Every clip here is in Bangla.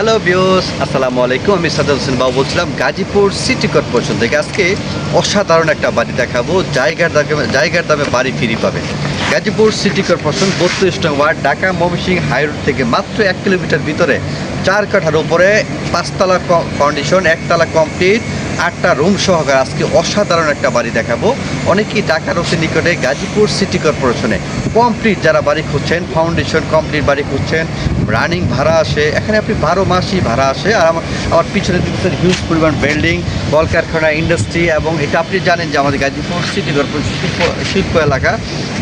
হ্যালো বিওস আসসালামু আলাইকুম আমি সাদাত হোসেন বাবু বলছিলাম গাজীপুর সিটি কর্পোরেশন থেকে আজকে অসাধারণ একটা বাড়ি দেখাবো। জায়গার দামে জায়গার দামে বাড়ি ফিরি পাবে। গাজীপুর সিটি কর্পোরেশন বত্রিশ নং ওয়ার্ড, ঢাকা ময়মনসিং হাইরোড থেকে মাত্র এক কিলোমিটার ভিতরে। চার কাঠার উপরে পাঁচতলা ফাউন্ডেশন একতলা কমপ্লিট আটটা রুম সহকারে আজকে অসাধারণ একটা বাড়ি দেখাবো। অনেকেই ঢাকার অতি নিকটে গাজীপুর সিটি কর্পোরেশনে কমপ্লিট যারা বাড়ি খুঁজছেন ফাউন্ডেশন কমপ্লিট বাড়ি খুঁজছেন রানিং ভাড়া আসে, এখানে আপনি বারো মাসই ভাড়া আসে। আর আমার আমার পিছনে দেখছেন হিউজ পরিমাণ বিল্ডিং কলকারখানা ইন্ডাস্ট্রি এবং এটা আপনি জানেন যে আমাদের গাজীপুর সিটি কর্পোরেশন শিল্প শিল্প এলাকা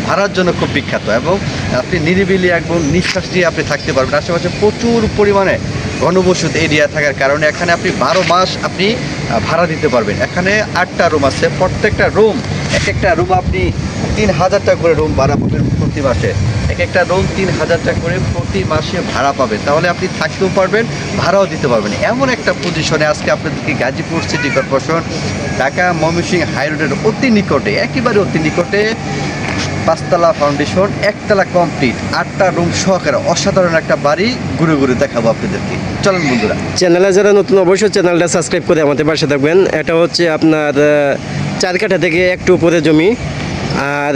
ভাড়ার জন্য খুব বিখ্যাত এবং আপনি নিরিবিলি একদম নিঃশ্বাস দিয়ে আপনি থাকতে পারবেন। আশেপাশে প্রচুর পরিমাণে ঘনবসত এরিয়া থাকার কারণে এখানে আপনি বারো মাস আপনি ভাড়া দিতে পারবেন। এখানে আটটা রুম আছে। প্রত্যেকটা রুম এক একটা রুম আপনি তিন হাজার টাকা করে রুম ভাড়া পাবেন প্রতি মাসে। এক একটা রুম তিন হাজার টাকা করে প্রতি মাসে ভাড়া পাবেন। তাহলে আপনি থাকতেও পারবেন, ভাড়াও দিতে পারবেন। এমন একটা পজিশনে আজকে আপনাদেরকে গাজীপুর সিটি কর্পোরেশন ঢাকা ময়মনসিংহ হাইরোডের অতি নিকটে, একেবারে অতি নিকটে পাঁচতলা ফাউন্ডেশন একতলা কমপ্লিট আটটা রুম সহকারে অসাধারণ একটা বাড়ি ঘুরে ঘুরে দেখাবো আপনাদেরকে। চলুন বন্ধুরা। চ্যানেলে যারা নতুন, অবশ্যই চ্যানেলটা সাবস্ক্রাইব করে আমাদের পাশে থাকবেন। এটা হচ্ছে আপনার চার কাঠা থেকে একটু উপরে জমি। আর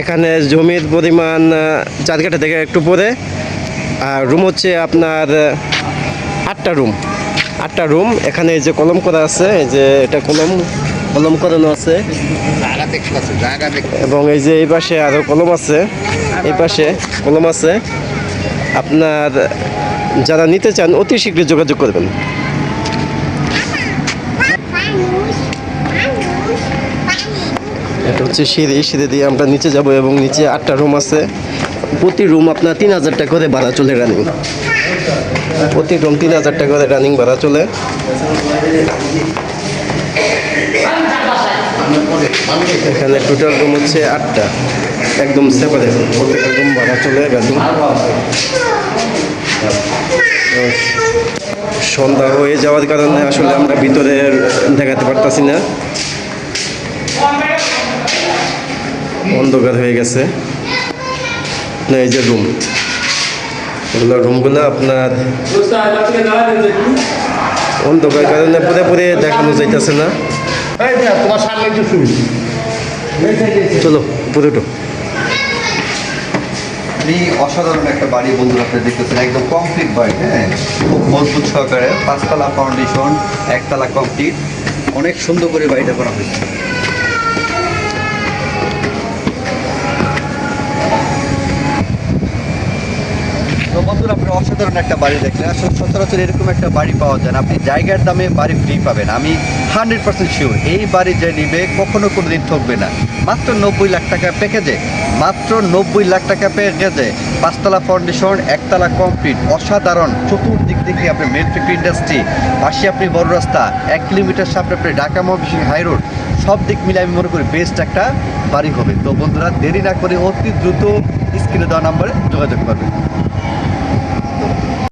এখানে জমির পরিমাণ আহ, চার কাঠা থেকে একটু পরে আর রুম হচ্ছে আপনার আটটা রুম আটটা রুম এখানে যে কলম করা আছে এই যে এটা কলম কলম করানো আছে। এবং এই যে এই পাশে আরও কলম আছে এই পাশে কলম আছে। আপনার যারা নিতে চান অতি শীঘ্র যোগাযোগ করবেন। এটা হচ্ছে সিঁড়ি সিঁড়ি দিয়ে আমরা নিচে যাব এবং নিচে আটটা রুম আছে। প্রতি রুম আপনার তিন হাজার টাকা করে ভাড়া চলে রানিং প্রতি রুম তিন হাজার টাকা করে রানিং ভাড়া চলে। এখানে টোটাল রুম হচ্ছে আটটা। একদম সেপারেট প্রত্যেকটা রুম ভাড়া চলে রানিং সন্ধ্যা হয়ে যাওয়ার কারণে আসলে আমরা ভিতরে দেখাতে পারতাছি না। অন্ধকার হয়ে গেছে। না এই যে রুম এগুলো রুমগুলো আপনার অন্ধকার কারণে পুরে পুরে দেখানো যাইতেছে না। তোমার সামনে একটু শুনি। চলো পুরো তো এই অসাধারণ একটা বাড়ি বন্ধুরা আপনি দেখতেছেন একদম কমপ্লিট বাড়ি হ্যাঁ? খুব মজবুত সহকারে পাঁচতলা ফাউন্ডেশন একতলা কমপ্লিট অনেক সুন্দর করে বাড়িটা করা হয়েছে। বন্ধুরা আপনি অসাধারণ একটা বাড়ি দেখলেন। আসলে সচরাচর এরকম একটা বাড়ি পাওয়া যায় না। আপনি জায়গার দামে বাড়ি ফ্রি পাবেন। আমি হান্ড্রেড পার্সেন্ট শিওর এই বাড়ি যে নিবে, কখনো কোনো দিন ঠকবে না। মাত্র নব্বই লাখ টাকা প্যাকেজে মাত্র নব্বই লাখ টাকা প্যাকেজে পাঁচতলা ফাউন্ডেশন একতলা কমপ্লিট অসাধারণ। চতুর্দিক থেকে আপনি ফ্যাক্টরি ইন্ডাস্ট্রি পাশে আপনি বড় রাস্তা, এক কিলোমিটার সামনে আপনি ঢাকা মহাবিশ্ব হাই রোড সব দিক মিলে আমি মনে করি বেস্ট একটা বাড়ি হবে। তো বন্ধুরা, দেরি না করে অতি দ্রুত স্ক্রিনে দেওয়া নাম্বারে যোগাযোগ করবেন।